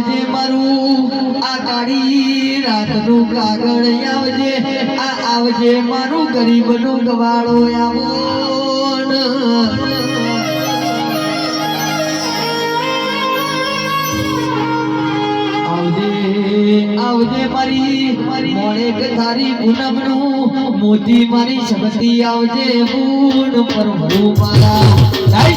મારી. રાતનું કાગળ આવજે. આ આવજે મારું ગરીબનું ગવાળો આવો આવજે આવજે મારી મારી મોડે કે તારી પૂનમનું મોતી મારી શક્તિ આવજે પૂન પર મારા. જય